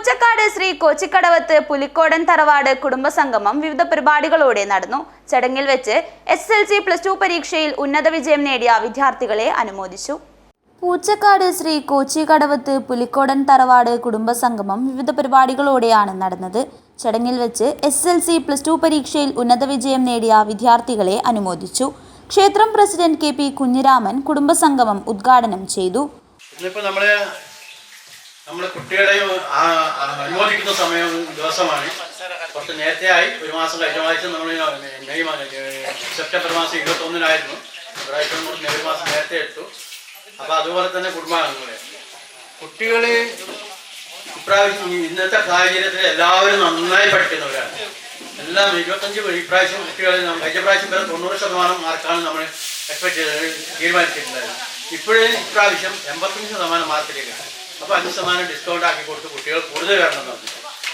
പൂച്ചക്കാട് ശ്രീ കോച്ചിക്കടവത്ത് പുലിക്കോടൻ തറവാട് കുടുംബസംഗമം വിവിധ പരിപാടികളോടെ നടന്നു. ചടങ്ങിൽ വെച്ച് S L C plus two പരീക്ഷയിൽ ഉന്നത വിജയം നേടിയ വിദ്യാർത്ഥികളെ അനുമോദിച്ചു. പൂച്ചക്കാട് ശ്രീ കോച്ചിക്കടവത്ത് പുലിക്കോടൻ തറവാട് കുടുംബസംഗമം വിവിധ പരിപാടികളോടെയാണ് നടന്നത്. ചടങ്ങിൽ വെച്ച് S L C plus two പരീക്ഷയിൽ ഉന്നത വിജയം നേടിയ വിദ്യാർത്ഥികളെ അനുമോദിച്ചു. ക്ഷേത്രം പ്രസിഡന്റ് കെ പി കുഞ്ഞിരാമൻ കുടുംബസംഗമം ഉദ്ഘാടനം ചെയ്തു. ആ- ആ അനുമോദിക്കുന്ന സമയം ദിവസമാണ്. കുറച്ച് നേരത്തെ ആയി ഒരു മാസം കഴിഞ്ഞ മാസം നമ്മൾ മെയ് സെപ്റ്റംബർ മാസം ഇരുപത്തൊന്നിനായിരുന്നു. ഇപ്രാവശ്യം കൂടി മെയ് മാസം നേരത്തെ എടുത്തു അപ്പോൾ അതുപോലെ തന്നെ കുടുംബാംഗങ്ങളെ. കുട്ടികൾ ഇപ്രാവശ്യം ഇന്നത്തെ സാഹചര്യത്തിൽ എല്ലാവരും നന്നായി പഠിക്കുന്നവരാണ്. എല്ലാം ഇരുപത്തഞ്ച് ഇപ്രാവശ്യം കുട്ടികൾ നം- കഴിഞ്ഞ പ്രാവശ്യം വരെ തൊണ്ണൂറ് ശതമാനം മാർക്കാണ് നമ്മൾ എക്സ്പെക്ട് ചെയ്ത് തീരുമാനിച്ചിട്ടുണ്ടായിരുന്നത്. ഇപ്പോഴേ ഇപ്രാവശ്യം എൺപത്തഞ്ച് ശതമാനം മാർക്കിലേക്ക് അപ്പോൾ അഞ്ച് ശതമാനം ഡിസ്കൗണ്ട് ആക്കി കൊടുത്ത് കുട്ടികൾ കൂടുതൽ വരണം എന്ന് പറഞ്ഞു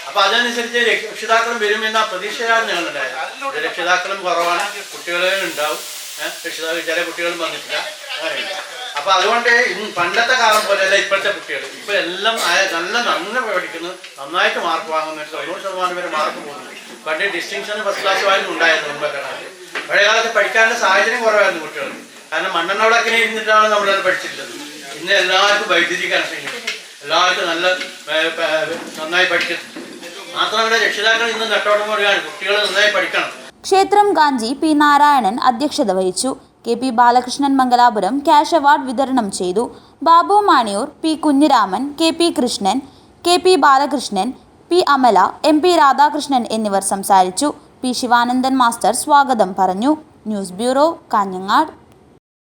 അപ്പോൾ അതനുസരിച്ച് രക്ഷിതാക്കളും രക്ഷിതാക്കളും വരുമെന്ന പ്രതീക്ഷയാണ് ഞങ്ങളുണ്ടായത് രക്ഷിതാക്കളും കുറവാണ് കുട്ടികളെ ഉണ്ടാവും. രക്ഷിതാക്കൾ ചില കുട്ടികളും വന്നിട്ടില്ല. അപ്പൊ അതുകൊണ്ട് ഇന്ന് പണ്ടത്തെ കാലം പോലെയല്ല ഇപ്പോഴത്തെ കുട്ടികൾ ഇപ്പൊ എല്ലാം നല്ല നന്ന പഠിക്കുന്നു. നന്നായിട്ട് മാർക്ക് വാങ്ങുന്നുണ്ട് തൊണ്ണൂറ് ശതമാനം വരെ മാർക്ക് പോകുന്നു. പണ്ട് ഡിസ്റ്റിങ്ഷൻ ഫസ്റ്റ് ക്ലാസ് വാല്യൂ ഉണ്ടായിരുന്നു മുമ്പൊക്കെ പഴയ കാലത്ത് പഠിക്കാനുള്ള സാഹചര്യം കുറവായിരുന്നു കുട്ടികൾക്ക്. കാരണം മണ്ണെണ്ണ വിളക്കിനെ ഇരുന്നിട്ടാണ് നമ്മളത് പഠിച്ചിട്ടുള്ളത് ഇന്ന് എല്ലാവർക്കും വൈദ്യുതി കണക്ഷൻ കിട്ടും എല്ലാവർക്കും നല്ല നന്നായി പഠിക്കും മാത്രമല്ല രക്ഷിതാക്കൾ ഇന്ന് നെട്ടോട്ടം പറയുകയാണ് കുട്ടികൾ നന്നായി പഠിക്കണം. ക്ഷേത്രം ഗാന്ധി പി നാരായണൻ അധ്യക്ഷത വഹിച്ചു. K P Balakrishnan Mangalapuram cash award വിതരണം ചെയ്തു. Babu Maniyur P Kunhiraman K P Krishnan K P Balakrishnan P Amala M P Radhakrishnan എന്നിവർ സംസാരിച്ചു. പി ശിവാനന്ദൻ മാസ്റ്റർ സ്വാഗതം പറഞ്ഞു. News bureau Kanhangad.